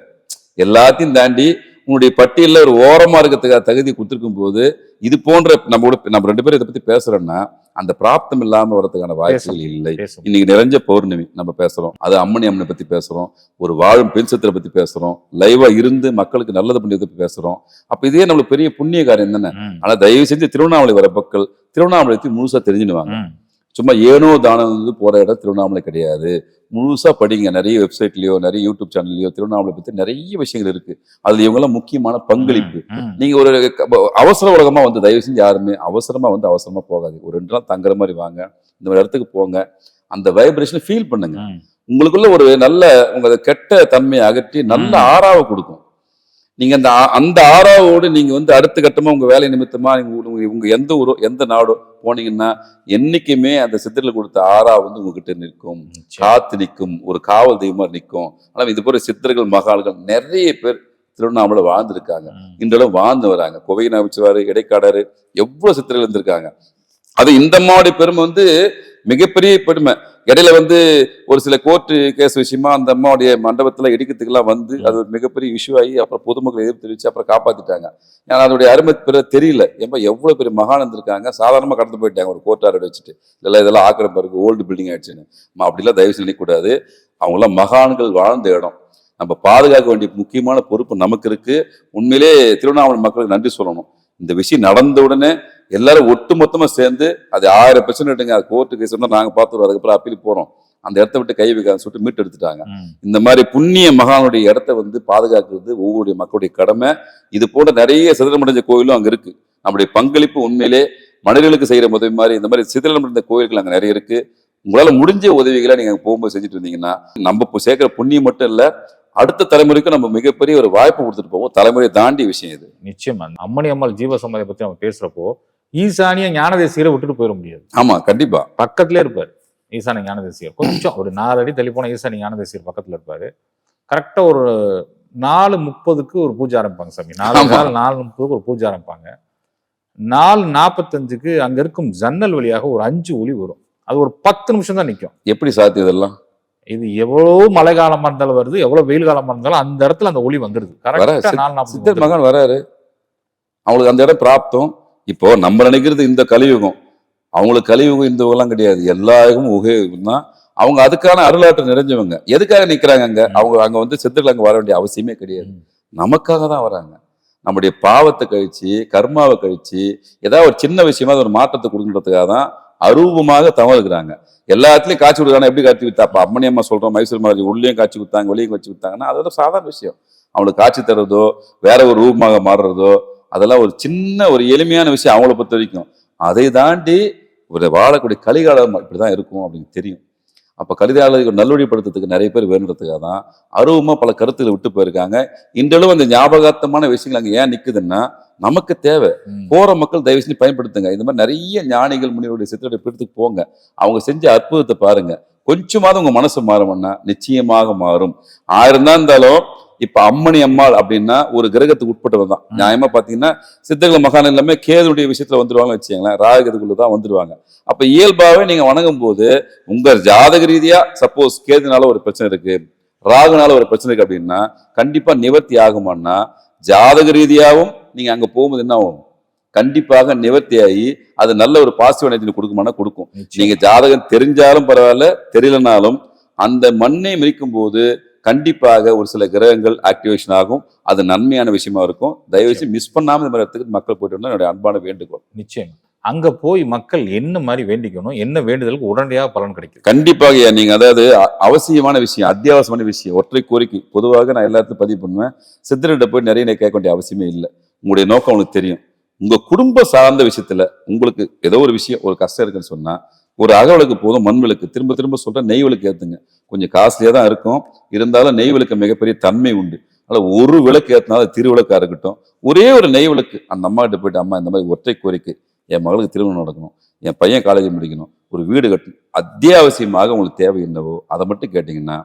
எல்லாத்தையும் தாண்டி உன்னுடைய பட்டியல்ல ஒரு ஓரமா இருக்கிறதுக்காக தகுதி கொடுத்துருக்கும் போது இது போன்ற நம்ம கூட நம்ம ரெண்டு பேரும் இதை பத்தி பேசுறோம்னா அந்த பிராப்தம் இல்லாம வரதுக்கான வாய்ப்புகள் இல்லை. இன்னைக்கு நிறைஞ்ச பௌர்ணமி நம்ம பேசுறோம். அது அம்மணி அம்மனை பத்தி பேசுறோம். ஒரு வாழும் பெண் சித்திரை பத்தி பேசுறோம். லைவா இருந்து மக்களுக்கு நல்லது பண்ணியதை பத்தி பேசுறோம். அப்ப இதே நம்மளுக்கு பெரிய புண்ணிய காரியம் தானே? ம். ஆனா தயவு செஞ்சு திருவண்ணாமலை வர மக்கள் திருவண்ணாமலை பத்தி முழுசா தெரிஞ்சுடுவாங்க. சும்மா ஏனோ தானம் வந்து போற இடம் திருவண்ணாமலை கிடையாது. முழுசா படிங்க. நிறைய வெப்சைட்லயோ நிறைய யூடியூப் சேனல்லயோ திருவண்ணாமலை பத்தி நிறைய விஷயங்கள் இருக்கு. அதுல இவங்கெல்லாம் முக்கியமான பங்களிப்பு. ம். நீங்க ஒரு அவசர உலகமா வந்து தயவு செஞ்சு யாருமே அவசரமா வந்து அவசரமா போகாது ஒரு ரெண்டு நாள் தங்குற மாதிரி வாங்க. இந்த மாதிரி இடத்துக்கு போங்க. அந்த வைப்ரேஷனை ஃபீல் பண்ணுங்க. உங்களுக்குள்ள ஒரு நல்ல உங்க கெட்ட தன்மையை அகற்றி நல்ல. ஆறாவை கொடுக்கும். நீங்க அந்த அந்த ஆறாவோடு நீங்க வந்து அடுத்த கட்டமா உங்க வேலை நிமித்தமா நீங்க உங்க- உங்க எந்த ஊரோ எந்த நாடோ போனீங்கன்னா என்னைக்குமே அந்த சித்தர்கள் கொடுத்த ஆறா வந்து உங்ககிட்ட நிற்கும். காத்து நிற்கும். ஒரு காவல் தெய்வமா நிற்கும். ஆனா இது போல சித்தர்கள் மகால்கள் நிறைய பேர் திருவண்ணாமலை வாழ்ந்திருக்காங்க. ம். இன்றளவும் வாழ்ந்து வராங்க. கோவை நாவிச்சுவாரு இடைக்காடரு எவ்வளவு சித்தர்கள் இருந்திருக்காங்க. அது இந்த மாதிரி பெருமை வந்து மிகப்பெரிய பெருமை. இடையில வந்து ஒரு சில கோர்ட்டு கேஸ் விஷயமா அந்த அம்மாவுடைய மண்டபத்துல இடிக்கிறதுக்கெல்லாம் வந்து அது ஒரு மிகப்பெரிய இஷ்யூ ஆகி அப்புறம் பொதுமக்கள் எதிர்ப்பு தெரிவிச்சு அப்புறம் காப்பாத்திட்டாங்க. ஏன்னா அதோடைய அருமை பிற தெரியல. ஏன்பா எவ்வளவு பெரிய மகான் இருந்திருக்காங்க? சாதாரணமா கடந்து போயிட்டாங்க ஒரு கோர்ட்டாரோட வச்சுட்டு. இல்ல இதெல்லாம் ஆக்கிரமிப்பு இருக்கு ஓல்டு பில்டிங் ஆயிடுச்சுன்னு. அம்மா அப்படிலாம் தயவு செய்து நினைக்கக்கூடாது. அவங்களாம் மகான்கள் வாழ்ந்த இடம். நம்ம பாதுகாக்க வேண்டிய முக்கியமான பொறுப்பு நமக்கு இருக்கு. உண்மையிலே திருவண்ணாமலை மக்களுக்கு நன்றி சொல்லணும். இந்த விஷயம் நடந்த உடனே எல்லாரும் ஒட்டு மொத்தமா சேர்ந்து அது ஆயிரம் பிரச்சனை எடுங்க அது கோர்ட்டு கேஸ் சொன்னா நாங்க பார்த்துருவோம். அதுக்கப்புறம் அப்பீல் போறோம். அந்த இடத்த விட்டு கை வைக்காதுன்னு சொல்லிட்டு மீட்டு எடுத்துட்டாங்க. இந்த மாதிரி புண்ணிய மகானுடைய இடத்த வந்து பாதுகாக்கிறது ஒவ்வொரு மக்களுடைய கடமை. இது போன்ற நிறைய சிதறமடைஞ்ச கோயிலும் அங்க இருக்கு. நம்முடைய பங்களிப்பு உண்மையிலே மனிதர்களுக்கு செய்யற உதவி மாதிரி இந்த மாதிரி சிதறமடைந்த கோயில்கள் அங்க நிறைய இருக்கு. உங்களால முடிஞ்ச உதவிகளை நீங்க அங்க போகும்போது செஞ்சுட்டு இருந்தீங்கன்னா நம்ம இப்போ சேர்க்கிற புண்ணியம் மட்டும் இல்ல அடுத்த தலைமுறைக்கு நம்ம மிகப்பெரிய ஒரு வாய்ப்பு கொடுத்துட்டு போவோம். தலைமுறையை தாண்டிய விஷயம் இது. நிச்சயமா. அம்மணி அம்மாள் ஜீவசமாதியை பத்தி நம்ம பேசுறப்போ ஈசானிய ஞானதேசியரை விட்டுட்டு போயிட முடியாது. ஆமா கண்டிப்பா. பக்கத்திலே இருப்பார் ஈசான ஞானதேசியர் கொஞ்சம் ஒரு நாலு அடி தள்ளி போன ஈசான ஞானதேசியர் பக்கத்துல இருப்பாரு. கரெக்டா ஒரு நாலு முப்பதுக்கு ஒரு பூஜை ஆரம்பிப்பாங்க சாமி. நாலு. நாள் நாலு முப்பதுக்கு ஒரு பூஜை ஆரம்பிப்பாங்க. நாலு நாற்பத்தஞ்சுக்கு அங்க இருக்கும் ஜன்னல் வழியாக ஒரு அஞ்சு ஒளி வரும். அது ஒரு பத்து நிமிஷம் தான் நிற்கும் எப்படி சாத்தியம் இதெல்லாம்? இது எவ்வளவு மழை காலமா இருந்தாலும் வருது எவ்வளவு வெயில் காலமா இருந்தாலும் அந்த இடத்துல அந்த ஒளி வந்துருது. கரெக்டா நாலு நாற்பது மகன் வராரு. அவங்களுக்கு அந்த இடம் பிராப்தம். இப்போ நம்ம நினைக்கிறது இந்த கலியுகம். அவங்களுக்கு கலியுகம் இந்த கிடையாது. எல்லா யுகமும் தான் அவங்க அதுக்கான அருளாற்று நிறைஞ்சவங்க. எதுக்காக நிக்கிறாங்க அங்க. அவங்க அங்க வந்து சித்தர்கள் அங்க வர வேண்டிய அவசியமே கிடையாது. நமக்காக தான் வராங்க. நம்முடைய பாவத்தை கழிச்சு கர்மாவை கழிச்சு ஏதாவது ஒரு சின்ன விஷயமா ஒரு மாற்றத்தை கொடுக்கறதுக்காக தான் அரூபமாக தவறுகிறாங்க. எல்லாத்துலயும் காட்சி கொடுக்குறாங்க. எப்படி காட்சி வித்தா அப்ப அம்மனி அம்மா சொல்றோம் மைசூர் மாதிரி உள்ளேயும் காட்சி கொடுத்தாங்க வெளியும் காட்சி கொடுத்தாங்கன்னா அதோட சாதாரண விஷயம். அவங்களுக்கு காட்சி தர்றதோ வேற ஒரு ரூபமாக மாறுறதோ அதெல்லாம் ஒரு சின்ன ஒரு எளிமையான விஷயம் அவங்கள பொறுத்த வரைக்கும். அதை தாண்டி ஒரு வாழக்கூடிய கலிகாலம் இப்படிதான் இருக்கும் அப்படின்னு தெரியும். அப்ப கலிகாலத்துக்கு நல்வழிப்படுத்துறதுக்கு நிறைய பேர் வேணுன்றதுக்காக தான் அருவமா பல கருத்துக்களை விட்டு போயிருக்காங்க. இன்றளவும் அந்த ஞாபகார்த்தமான விஷயங்கள் அங்க ஏன் நிக்குதுன்னா நமக்கு தேவை. போற மக்கள் தயவு செஞ்சு பயன்படுத்துங்க. இந்த மாதிரி நிறைய ஞானிகள் முனிவருடைய சித்தருடைய பீடத்துக்கு போங்க. அவங்க செஞ்ச அற்புதத்தை பாருங்க. கொஞ்சமாவது உங்க மனசு மாறும்னா நிச்சயமாக மாறும். ஆயிரம் தான் இருந்தாலும் இப்ப அம்மணி அம்மாள் அப்படின்னா ஒரு கிரகத்துக்கு உட்பட்டவர் தான். நியாயமா பாத்தீங்கன்னா சித்தர்கள் மகான் எல்லாமே கேதுடைய விஷயத்துல வந்துருவாங்கன்னு வச்சுக்கோங்களேன். ராகத்துக்குள்ள தான் வந்துருவாங்க. அப்ப இயல்பாவே நீங்க வணங்கும் போது உங்க ஜாதக ரீதியா சப்போஸ் கேதுனால ஒரு பிரச்சனை இருக்கு ராகுனால ஒரு பிரச்சனை இருக்கு அப்படின்னா கண்டிப்பா நிவர்த்தி ஆகுமான்னா ஜாதக ரீதியாவும் நீங்க அங்க போகும்போது என்ன ஆகும்? கண்டிப்பாக நிவர்த்தி ஆகி அது நல்ல ஒரு பாசிட்டிவ் எனர்ஜி கொடுக்குமானா கொடுக்கும். நீங்க ஜாதகம் தெரிஞ்சாலும் பரவாயில்ல தெரியலனாலும் அந்த மண்ணை மிதிக்கும் போது கண்டிப்பாக ஒரு சில கிரகங்கள் ஆக்டிவேஷன் ஆகும். அது நன்மையான விஷயமா இருக்கும். தயவுசெய்து மிஸ் பண்ணாம இந்த மாதிரி இடத்துக்கு மக்கள் போயிட்டு வந்தா என்னுடைய அன்பான வேண்டுகோள். நிச்சயம். அங்க போய் மக்கள் என்ன மாதிரி வேண்டிக்கணும் என்ன வேண்டுதலுக்கு உடனடியாக பலன் கிடைக்குது கண்டிப்பாக நீங்க அதாவது அவசியமான விஷயம் அத்தியாவசியமான விஷயம் ஒற்றை கோரிக்கை. பொதுவாக நான் எல்லாத்தையும் பதிவு பண்ணுவேன். சித்தர்கிட்ட போய் நிறைய கேட்க வேண்டிய அவசியமே இல்லை. உங்களுடைய நோக்கம் உங்களுக்கு தெரியும். உங்க குடும்ப சார்ந்த விஷயத்துல உங்களுக்கு ஏதோ ஒரு விஷயம் ஒரு கஷ்டம் இருக்குன்னு சொன்னா ஒரு அகவலுக்கு போதும் மண் விளக்கு. திரும்ப திரும்ப சொல்றேன் நெய் விளக்கு ஏற்றுங்க கொஞ்சம் காஸ்ட்லியாக தான் இருக்கும். இருந்தாலும் நெய் விளக்கு மிகப்பெரிய தன்மை உண்டு. ஆனால் ஒரு விளக்கு ஏத்தினாலும் அது திருவிளக்காக இருக்கட்டும். ஒரே ஒரு நெய் விளக்கு அந்த அம்மா கிட்ட போயிட்டு அம்மா இந்த மாதிரி ஒற்றை கோரிக்கை. என் மகளுக்கு திருமணம் நடக்கணும். என் பையன் காலேஜ் முடிக்கணும். ஒரு வீடு கட்டணும் அத்தியாவசியமாக உங்களுக்கு தேவை என்னவோ அதை மட்டும் கேட்டிங்கன்னா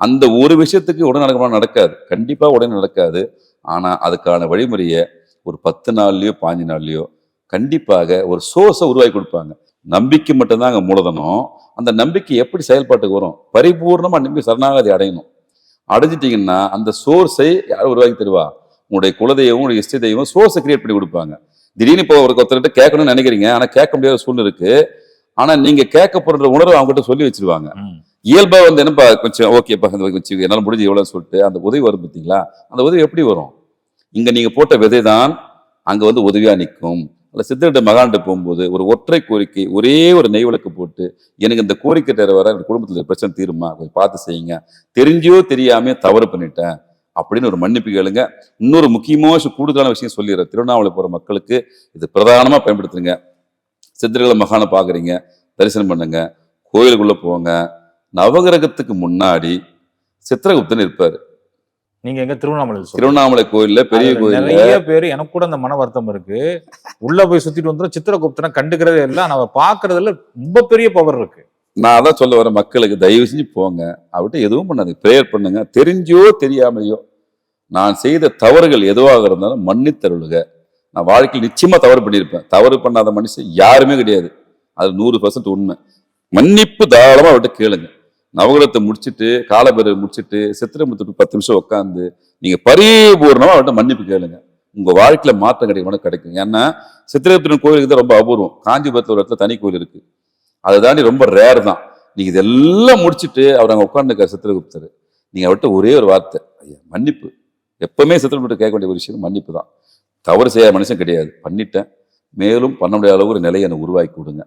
அந்த ஒரு விஷயத்துக்கு உடனே நடக்கணும் நடக்காது. கண்டிப்பாக உடனே நடக்காது. ஆனால் அதுக்கான வழிமுறையை ஒரு பத்து நாள்லையோ பாஞ்சு நாள்லையோ கண்டிப்பாக ஒரு சோர்ஸை உருவாக்கி கொடுப்பாங்க. நம்பிக்கை மட்டும்தான் அங்க மூலதனம். அந்த நம்பிக்கை எப்படி செயல்பாட்டுக்கு வரும்? பரிபூர்ணமா நம்பி சரணாகதி அடையணும். அடைஞ்சிட்டீங்கன்னா அந்த சோர்ஸை யார் உருவாக்கி தருவா? உங்களுடைய குலதெய்வம் உங்களுடைய இஷ்ட தெய்வம் சோர்ஸை கிரியேட் பண்ணி கொடுப்பாங்க. திடீர்னு இப்போ ஒரு ஒருத்தர்கிட்ட கேட்கணும்னு நினைக்கிறீங்க ஆனா கேட்க முடியாத சூழ்நிலை இருக்கு. ஆனா நீங்க கேட்க போற உணர்வு அவங்ககிட்ட சொல்லி வச்சிருவாங்க. ம். இயல்பா வந்து என்னப்பா கொஞ்சம் ஓகேப்பா கொஞ்சம் என்னால முடிஞ்சு எவ்வளவுன்னு சொல்லிட்டு அந்த உதவி வரும் பார்த்தீங்களா? அந்த உதவி எப்படி வரும்? இங்க நீங்க போட்ட விதை தான் அங்க வந்து உதவியா நிற்கும். அல்ல சித்தர்கிட்ட மகான்கிட்ட போகும்போது ஒரு ஒற்றை கோரிக்கை ஒரே ஒரு நெய் விளக்கு போட்டு எனக்கு இந்த கோரிக்கை தர வர என் பிரச்சனை தீருமா? கொஞ்சம் பார்த்து செய்யுங்க. தெரிஞ்சோ தெரியாம தவறு பண்ணிட்டேன். அப்படின்னு ஒரு மன்னிப்பு கேளுங்க. இன்னொரு முக்கியமான கூடுதலான விஷயம் சொல்லிடுறேன். திருவண்ணாமலை போற மக்களுக்கு இது பிரதானமா பயன்படுத்துங்க. சித்தர்களை மகானை பாக்குறீங்க தரிசனம் பண்ணுங்க கோயிலுக்குள்ள போங்க. நவகிரகத்துக்கு முன்னாடி சித்திரகுப்தன் இருப்பாரு. நீங்க எங்க திருவண்ணாமலை திருவண்ணாமலை கோயில்ல பெரிய கோயில்ல? நிறைய பேர் எனக்கு கூட அந்த மன வருத்தம் இருக்கு. உள்ள போய் சுத்திட்டு வந்துடும் சித்திரகுப்தனை கண்டுக்கிறதே இல்லை. நம்ம பாக்குறதுல ரொம்ப பெரிய பவர் இருக்கு. நான் அதான் சொல்ல வரேன் மக்களுக்கு தயவு செஞ்சு போங்க. அவர்கிட்ட எதுவும் பண்ணாது ப்ரேயர் பண்ணுங்க. தெரிஞ்சோ தெரியாமையோ நான் செய்த தவறுகள் எதுவாக இருந்தாலும் மன்னித்தருளுக. நான் வாழ்க்கையில் நிச்சயமா தவறு பண்ணியிருப்பேன். தவறு பண்ணாத மனுஷன் யாருமே கிடையாது. அது நூறு பர்சன்ட் உண்மை. மன்னிப்பு தாராளமா அவர்கிட்ட கேளுங்க. நவகிரகத்தை முடிச்சுட்டு காலபேரை முடிச்சிட்டு சித்திரமுத்துட்டு பத்து நிமிஷம் உட்காந்து நீங்கள் பரிபூர்ணமாக அவர்கிட்ட மன்னிப்பு கேளுங்க. உங்கள் வாழ்க்கையில் மாற்றம் கிடைக்கும் கிடைக்கும். ஏன்னா சித்திரபுத்திரன் கோயிலுக்கு தான் ரொம்ப அபூர்வம். காஞ்சிபுரத்தில் ஒரு இடத்துல தனி கோயில் இருக்குது அதை தாண்டி ரொம்ப ரேர் தான். நீங்கள் இதெல்லாம் முடிச்சுட்டு அவர் அங்கே உட்காந்துருக்காரு சித்திரகுப்தர். நீங்கள் அவர்கிட்ட ஒரே ஒரு வார்த்தை. ஐயா மன்னிப்பு. எப்பவுமே சித்திரகுப்தர் கேட்க வேண்டிய ஒரு விஷயம் மன்னிப்பு தான் தவறு செய்யாத மனுஷன் கிடையாது. பண்ணிட்டேன். மேலும் பண்ண முடியாத அளவு ஒரு நிலையை எனக்கு உருவாக்கி கொடுங்க.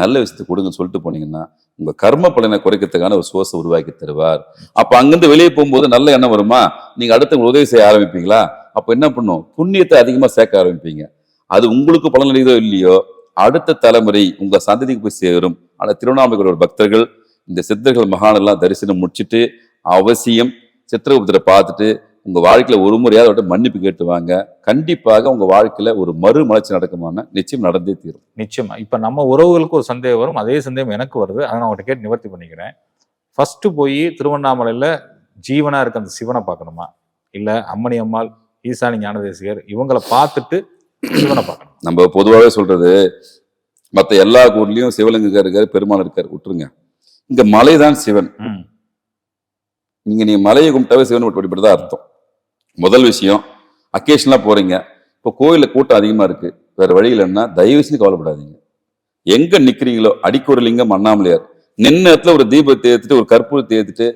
நல்ல விஷயத்தை கொடுங்கன்னு சொல்லிட்டு போனீங்கன்னா உங்க கர்ம பலனை குறைக்கிறதுக்கான ஒரு சோர்ஸை உருவாக்கி தருவார். அப்ப அங்கிருந்து வெளியே போகும்போது நல்ல எண்ணம் வருமா? நீங்க அடுத்தவங்க உதவி செய்ய ஆரம்பிப்பீங்களா? அப்ப என்ன பண்ணும்? புண்ணியத்தை அதிகமா சேர்க்க ஆரம்பிப்பீங்க. அது உங்களுக்கு பலன் அளிதோ இல்லையோ அடுத்த தலைமுறை உங்க சந்ததிக்கு போய் சேரும். ஆனா திருவண்ணாமலையோட பக்தர்கள் இந்த சித்தர்கள் மகான் எல்லாம் தரிசனம் முடிச்சிட்டு அவசியம் சித்திரகுப்தரை பார்த்துட்டு உங்க வாழ்க்கையில ஒரு முறையாவது அவர்கிட்ட மன்னிப்பு கேட்டு வாங்க. கண்டிப்பாக உங்க வாழ்க்கையில ஒரு மறுமலர்ச்சி நடக்குமான நிச்சயம் நடந்தே தீரும். நிச்சயமா. இப்ப நம்ம உறவுகளுக்கு ஒரு சந்தேகம் வரும். அதே சந்தேகம் எனக்கு வருது. அதை நான் உங்கள்கிட்ட கேட்டு நிவர்த்தி பண்ணிக்கிறேன். ஃபர்ஸ்ட் போய் திருவண்ணாமலையில ஜீவனா இருக்க அந்த சிவனை பார்க்கணுமா? இல்ல அம்மணி அம்மாள் ஈசானி ஞானதேசிகர் இவங்களை பார்த்துட்டு சிவனை பார்க்கணும். நம்ம பொதுவாகவே சொல்றது மற்ற எல்லா ஊர்லயும் சிவலிங்க இருக்காரு பெருமாள் இருக்காரு. விட்டுருங்க இங்க மலைதான் சிவன். ம், நீங்க நீ மலையை கும்பிட்டாவே சிவன் வழிபடுறதா அர்த்தம். முதல் விஷயம் அக்கேஷனாக போகிறீங்க இப்போ கோயிலில் கூட்டம் அதிகமாக இருக்குது வேறு வழி இல்லைன்னா தயவு செஞ்சு கவலைப்படாதீங்க. எங்கே நிற்கிறீங்களோ அடிக்கொரு லிங்கம் அண்ணாமலையார். நின்ன இடத்துல ஒரு தீபத்தை ஏற்றுட்டு ஒரு கற்பூரத்தை ஏத்துட்டு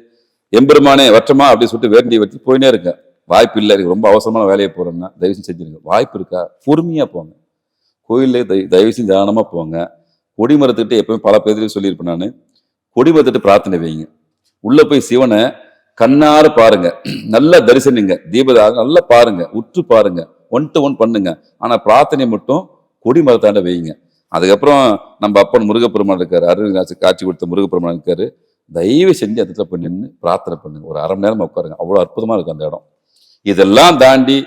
எம்பெருமானே வற்றமா அப்படின்னு சொல்லிட்டு வேண்டிய வச்சு போயினே இருக்கேன் வாய்ப்பு இல்லை. எனக்கு ரொம்ப அவசரமான வேலையை போகிறேன்னா தயவு செஞ்சு செஞ்சுருங்க. வாய்ப்பு இருக்கா? பொறுமையாக போங்க. கோயிலே தய- தயவு செஞ்சு தானமாக போங்க. கொடிமரத்துக்கிட்ட எப்பவுமே பல பேர்லையும் சொல்லியிருப்பேன் நான். கொடிமரத்துட்டு பிரார்த்தனை வைங்க. உள்ளே போய் சிவனை கண்ணார பாருங்க. நல்லா தரிசனிங்க. தீபதாக நல்லா பாருங்க. உற்று பாருங்க. ஒன் டு ஒன் பண்ணுங்க. ஆனா பிரார்த்தனை மட்டும் கொடிமரத்தாண்ட வைங்க அதுக்கப்புறம் நம்ம அப்பன் முருகப்பெருமான் இருக்காரு. அருள்காட்சி காட்சி கொடுத்த முருகப்பெருமான் இருக்காரு. தயவு செஞ்சு அந்த இடத்துல போய் நின்று பிரார்த்தனை பண்ணுங்க. ஒரு அரை மணி நேரம் உட்காருங்க. அவ்வளோ அற்புதமா இருக்கும் அந்த இடம். இதெல்லாம் தாண்டி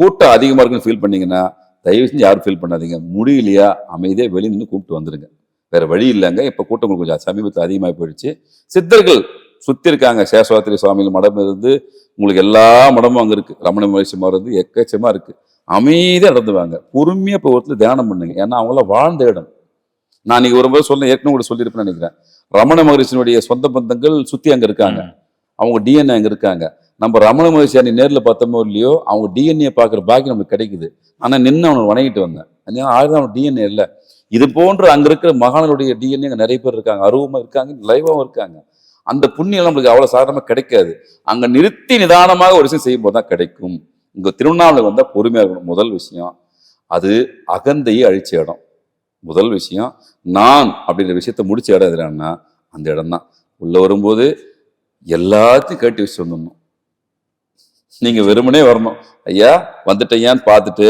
கூட்டம் அதிகமா இருக்குன்னு ஃபீல் பண்ணீங்கன்னா தயவு செஞ்சு யாரும் ஃபீல் பண்ணாதீங்க. முடியலையா? அமைதியாக வெளியே நின்று கூப்பிட்டு வந்துருங்க. வேற வழி இல்லைங்க. இப்ப கூட்டம் கொஞ்சம் சமீபத்தில் அதிகமாக போயிடுச்சு. சித்தர்கள் சுத்தி இருக்காங்க. சேஷவாத்திரி சுவாமிகள் மடம் இருந்து உங்களுக்கு எல்லா மடமும் அங்க இருக்கு. ரமண மரம் இருந்து எக்கச்சமா இருக்கு. அமைதியா நடந்து வாங்க. பொறுமையா இப்போ ஒருத்தர் தியானம் பண்ணுங்க. ஏன்னா அவங்கள வாழ்ந்த இடம். நான் இன்னைக்கு ஒரு முறை சொல்ல ஏற்கனவே கூட சொல்லியிருப்பேன்னு நினைக்கிறேன். ரமண மகரிஷினுடைய சொந்த பந்தங்கள் சுத்தி அங்க இருக்காங்க. அவங்க டிஎன்ஏ அங்க இருக்காங்க. நம்ம ரமண மகரிஷி அன்னைக்கு நேர்ல பார்த்தோமோ இல்லையோ அவங்க டிஎன்ஏ பார்க்குற பாக்கியம் நமக்கு கிடைக்குது. ஆனா நின்று அவனை வணங்கிட்டு வந்தேன். ஆயுதம் அவன் டிஎன்ஏ இல்லை. இது போன்ற அங்க இருக்கிற மகான்களுடைய டிஎன்ஏ அங்க நிறைய பேர் இருக்காங்க. அருவமா இருக்காங்க லைவாவும் இருக்காங்க. அந்த புண்ணியம் நம்மளுக்கு அவ்வளோ சாதாரணமாக கிடைக்காது. அங்கே நிறுத்தி நிதானமாக ஒரு விஷயம் செய்யும்போது தான் கிடைக்கும். இங்கே திருவண்ணாமலை வந்தால் பொறுமையாக இருக்கணும். முதல் விஷயம் அது அகந்தையை அழிச்ச இடம். முதல் விஷயம் நான் அப்படின்ற விஷயத்த முடிச்ச இடம் எதுலன்னா அந்த இடம் தான். வரும்போது எல்லாத்தையும் கேட்டு வச்சு வந்துடணும். நீங்கள் வெறுமனே வரணும். ஐயா வந்துட்டையான்னு பார்த்துட்டு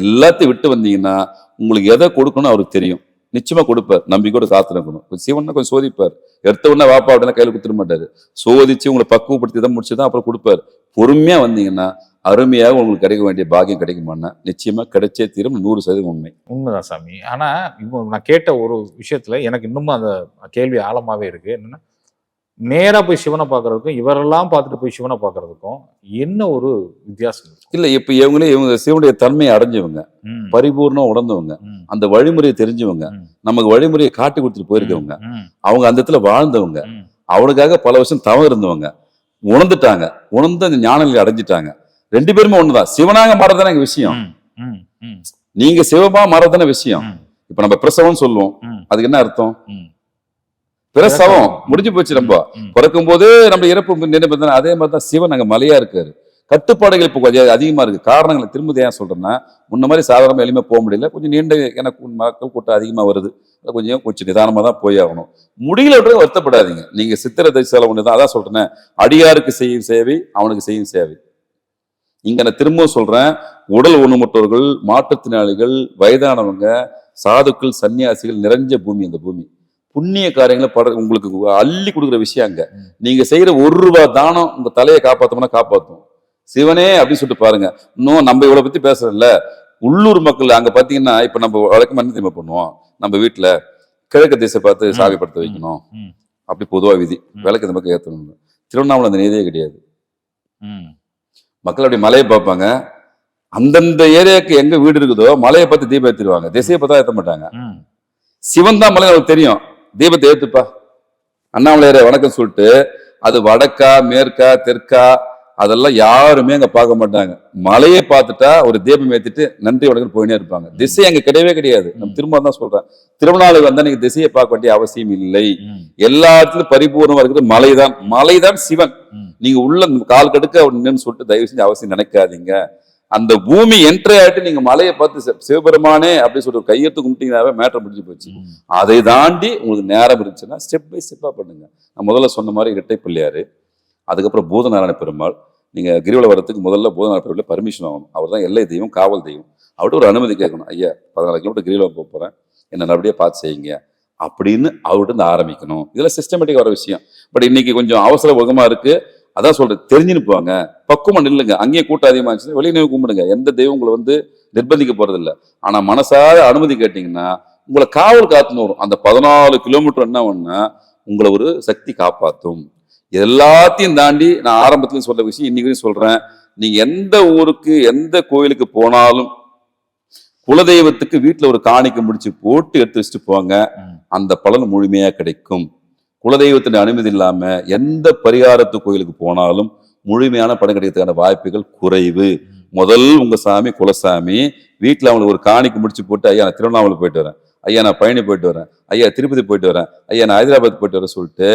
எல்லாத்தையும் விட்டு வந்தீங்கன்னா உங்களுக்கு எதை கொடுக்கணும் அவருக்கு தெரியும். நிச்சயமா கொடுப்பார். நம்பிக்கையோட சாஸ்திரம் கொஞ்சம் சிவன்னா கொஞ்சம் சோதிப்பார். எடுத்த உடனே வாப்பா அப்படின்னா கையில கொடுத்துட மாட்டாரு. சோதிச்சு உங்களை பக்குவப்படுத்தி தான் முடிச்சு தான் அப்புறம் கொடுப்பார். பொறுமையா வந்தீங்கன்னா அருமையாக உங்களுக்கு கிடைக்க வேண்டிய பாக்கியம் கிடைக்குமாண்ணா நிச்சயமா கிடைச்சே தீரும். நூறு சதவீதம் உண்மை. உண்மைதான் சாமி. ஆனா இப்போ நான் கேட்ட ஒரு விஷயத்துல எனக்கு இன்னமும் அந்த கேள்வி ஆழமாவே இருக்கு. என்னன்னா நேரா போய் சிவனை பார்க்கறதுக்கும் இவரெல்லாம் பார்த்துட்டு போய் சிவனை பார்க்கறதுக்கும் என்ன ஒரு வித்தியாசம் இல்ல இப்ப இவங்களே இவங்க சிவனுடைய தன்மையை அடைஞ்சவங்க பரிபூர்ணம் உணர்ந்தவங்க அந்த வழிமுறையை தெரிஞ்சவங்க நமக்கு வழிமுறையை காட்டி கொடுத்துட்டு போயிருக்கவங்க அவங்க அந்த இடத்துல வாழ்ந்தவங்க அவனுக்காக பல வருஷம் தவம் இருந்தவங்க உணர்ந்துட்டாங்க உணர்ந்து அந்த ஞான நிலையை அடைஞ்சிட்டாங்க. ரெண்டு பேருமே ஒண்ணுதான். சிவனாக மாறதானே எங்க விஷயம்? நீங்க சிவமா மாறதானே விஷயம்? இப்ப நம்ம பிரசவம் சொல்லுவோம். அதுக்கு என்ன அர்த்தம். பிரசவம் முடிஞ்சு போச்சு நம்ம. பிறக்கும் போது நம்ம இறப்பு நினைப்பு அதே மாதிரி தான் சிவன் அங்க மலையா இருக்காரு. கட்டுப்பாடுகள் இப்போ கொஞ்சம் அதிகமா இருக்கு. காரணங்களை திரும்ப ஏன் சொல்றேன்னா முன்ன மாதிரி சாதாரண எளிமையா போக முடியல. கொஞ்சம் நீண்ட எனக்கு மக்கள் கூட்டம் அதிகமா வருது. கொஞ்சம் கொஞ்சம் நிதானமா தான் போய் ஆகணும். முடியல விட்டு வருத்தப்படாதீங்க. நீங்க சித்திர தரிசனம் ஒன்று தான் அதான் சொல்றேன். அடியாருக்கு செய்யும் சேவை அவனுக்கு செய்யும் சேவை. இங்க நான் திரும்பவும் சொல்றேன் உடல் ஊனமுற்றோர்கள் மாற்றுத்திறனாளிகள் வயதானவங்க சாதுக்கள் சன்னியாசிகள் நிறைஞ்ச பூமி அந்த பூமி. புண்ணிய காரியங்களை பட உங்களுக்கு அள்ளி கொடுக்குற விஷயம் அங்க. நீங்க செய்யற ஒரு ரூபாய் தானம் உங்க தலையை காப்பாத்தோம்னா காப்பாத்தும். சிவனே அப்படின்னு சொல்லிட்டு பாருங்க. இன்னும் நம்ம இவ்வளவு பத்தி பேசுறோம்ல உள்ளூர் மக்கள் அங்க பாத்தீங்கன்னா இப்ப நம்ம வழக்கம் என்ன தெரியுமா பண்ணுவோம்? நம்ம வீட்டுல கிழக்கு திசை பார்த்து ம். சாவி படுத்த வைக்கணும். அப்படி பொதுவா விதி. விளக்கு இந்த பக்கம் ஏத்தணும் திருவண்ணாமலை அந்த நீதியே கிடையாது. மக்கள் அப்படி மலையை பார்ப்பாங்க. அந்தந்த ஏரியாவுக்கு எங்க வீடு இருக்குதோ மலையை பார்த்து தீபம் ஏத்திடுவாங்க. திசையை பார்த்தா ஏத்த மாட்டாங்க. சிவன் தான் மலை அவருக்கு தெரியும். தீபத்தை ஏத்துப்பா. அண்ணாமலையாரே வணக்கம் சொல்லிட்டு அது வடக்கா மேற்கா தெற்கா அதெல்லாம் யாருமே அங்க பார்க்க மாட்டாங்க. மலையை பார்த்துட்டா ஒரு தீபம் ஏத்திட்டு நன்றி வணக்கம் போயினே இருப்பாங்க. திசை அங்க கிடையவே கிடையாது. நம்ம திரும்ப தான் சொல்றேன். திருவண்ணாமலை வந்தா நீங்க திசையை பார்க்க வேண்டிய அவசியம் இல்லை. ம். எல்லா இடத்துலயும் பரிபூர்ணமா இருக்கிறது மலைதான். மலைதான் சிவன். நீங்க உள்ள கால் கடுக்க நின்னு சொல்லிட்டு தயவு செஞ்சு அவசியம் நினைக்காதீங்க. அந்த பூமி என்ட்ரி ஆயிட்டு நீங்க மலையை பார்த்து சிவ- சிவபெருமானே அப்படின்னு சொல்லிட்டு ஒரு கையெழுத்து கும்பிட்டீங்கன்னாவே மேட்டர் முடிஞ்சு போச்சு. அதை தாண்டி உங்களுக்கு நேரம் இருந்துச்சுன்னா ஸ்டெப் பை ஸ்டெப்பா பண்ணுங்க. நான் முதல்ல சொன்ன மாதிரி இரட்டை பிள்ளையாரு அதுக்கப்புறம் பூதநாராயண பெருமாள். நீங்க கிரிவல வரத்துக்கு முதல்ல பூதநாராயண பெருமாள் பர்மிஷன் ஆகணும். அவர் தான் எல்லை தெய்வம் காவல் தெய்வம். அவர்கிட்ட ஒரு அனுமதி கேட்கணும். ஐயா பதினாலு கிலோமீட்டர் கிரிவலம் போக போறேன். என்ன நல்லபடியா பார்த்து செய்யுங்க. அப்படின்னு அவர்கிட்ட ஆரம்பிக்கணும். இதெல்லாம் சிஸ்டமேட்டிக் வர விஷயம். பட் இன்னைக்கு கொஞ்சம் அவசர உலகமா இருக்கு. அதான் சொல்றேன் தெரிஞ்சுன்னு போவாங்க. பக்குவமா நில்லுங்க. அங்கேயே கூட்டம் அதிகமா இருந்துச்சு வெளியே கும்பிடுங்க. எந்த தெய்வம் உங்களை வந்து நிர்பந்திக்க போறது இல்ல ஆனா மனசார அனுமதி கேட்டீங்கன்னா உங்களை காவல் காத்துன்னு வரும். அந்த பதினாலு கிலோமீட்டர் என்ன ஒண்ணா? உங்களை ஒரு சக்தி காப்பாத்தும். எல்லாத்தையும் தாண்டி நான் ஆரம்பத்துல சொல்ற விஷயம் இன்னைக்கு சொல்றேன். நீங்க எந்த ஊருக்கு எந்த கோயிலுக்கு போனாலும் குலதெய்வத்துக்கு வீட்டுல ஒரு காணிக்கை முடிச்சு போட்டு எடுத்து வச்சுட்டு போங்க. அந்த பலன் முழுமையா கிடைக்கும். குலதெய்வத்தின் அனுமதி இல்லாமல் எந்த பரிகாரத்து கோயிலுக்கு போனாலும் முழுமையான படம் கிடைக்கிறதுக்கான வாய்ப்புகள் குறைவு. முதல் உங்கள் சாமி குலசாமி வீட்டில் அவங்களுக்கு ஒரு காணிக்கு முடிச்சு போட்டு ஐயா நான் திருவண்ணாமலை போயிட்டு வரேன். ஐயா நான் பழனி போயிட்டு வரேன். ஐயா திருப்பதி போயிட்டு வரேன். ஐயா நான் ஹைதராபாத் போயிட்டு வரேன் சொல்லிட்டு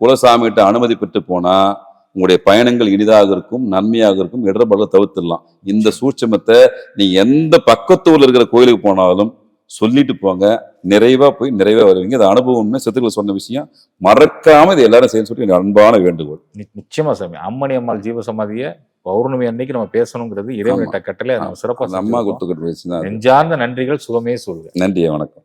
குலசாமி கிட்ட அனுமதி பெற்று போனால் உங்களுடைய பயணங்கள் இனிதாக இருக்கும் நன்மையாக இருக்கும் இடர்பாடுகளை தவிர்த்துடலாம். இந்த சூட்சமத்தை நீ எந்த பக்கத்தூர்ல இருக்கிற கோயிலுக்கு போனாலும் சொல்லிட்டு போங்க. நிறைவா போய் நிறைவா வருவீங்க. இது அனுபவம்னு செத்துக்கள் சொன்ன விஷயம். மறக்காம இது எல்லாரும் செய்ய சொல்லி அன்பான வேண்டுகோள். நிச்சயமா சாமி. அம்மணி அம்மாள் ஜீவ சமாதிய பௌர்ணமி அன்னைக்கு நம்ம பேசணுங்கிறது இறைவனிட்ட கட்டளை. நம்ம சிறப்பா அந்த அம்மா. கொடுத்துக்கிட்டு பேசினா நெஞ்சார்ந்த நன்றிகள் சுகமே சொல்க. நன்றி வணக்கம்.